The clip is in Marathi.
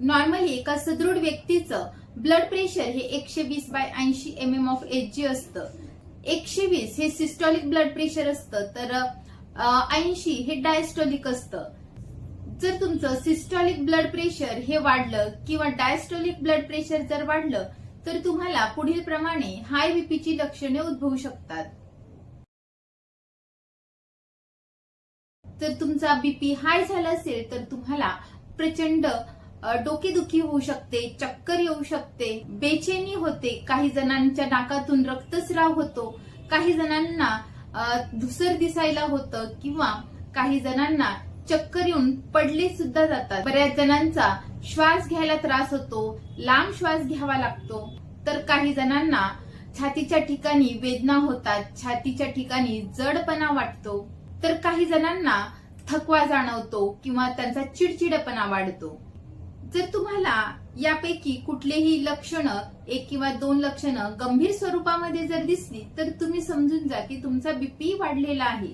नॉर्मली एका सदृढ व्यक्तीचं ब्लड प्रेशर हे एकशे वीस बाय ऐंशी M M of H G असतं. एकशे वीस हे सिस्टॉलिक ब्लड प्रेशर असतं. तर ऐंशी हे डायस्टॉलिक असतं. जर तुमचं सिस्टॉलिक ब्लड प्रेशर हे वाढलं किंवा डायस्टॉलिक ब्लड प्रेशर जर वाढलं तर तुम्हाला पुढील प्रमाणे हाय बीपीची लक्षणे उद्भवू शकतात. जर तुमचा बीपी हाय झाला असेल तर तुम्हाला प्रचंड डोकेदुखी होऊ शकते चक्कर येऊ शकते बेचैनी होते. काही जणांच्या नाकातून रक्तस्राव होतो. काही जणांना धुसर दिसायला होतं किंवा काही जणांना चक्कर येऊन पडले सुद्धा जातात. बऱ्याच जणांचा श्वास घ्यायला त्रास होतो लांब श्वास घ्यावा लागतो. तर काही जणांना छातीच्या ठिकाणी वेदना होतात छातीच्या ठिकाणी जडपणा वाटतो. तर काही जणांना थकवा जाणवतो किंवा त्यांचा चिडचिडपणा वाढतो. जर तुम्हाला यापैकी कुठलेही लक्षणं एक किंवा दोन लक्षणं गंभीर स्वरूपामध्ये जर दिसली तर तुम्ही समजून जा की तुमचा बीपी वाढलेला आहे.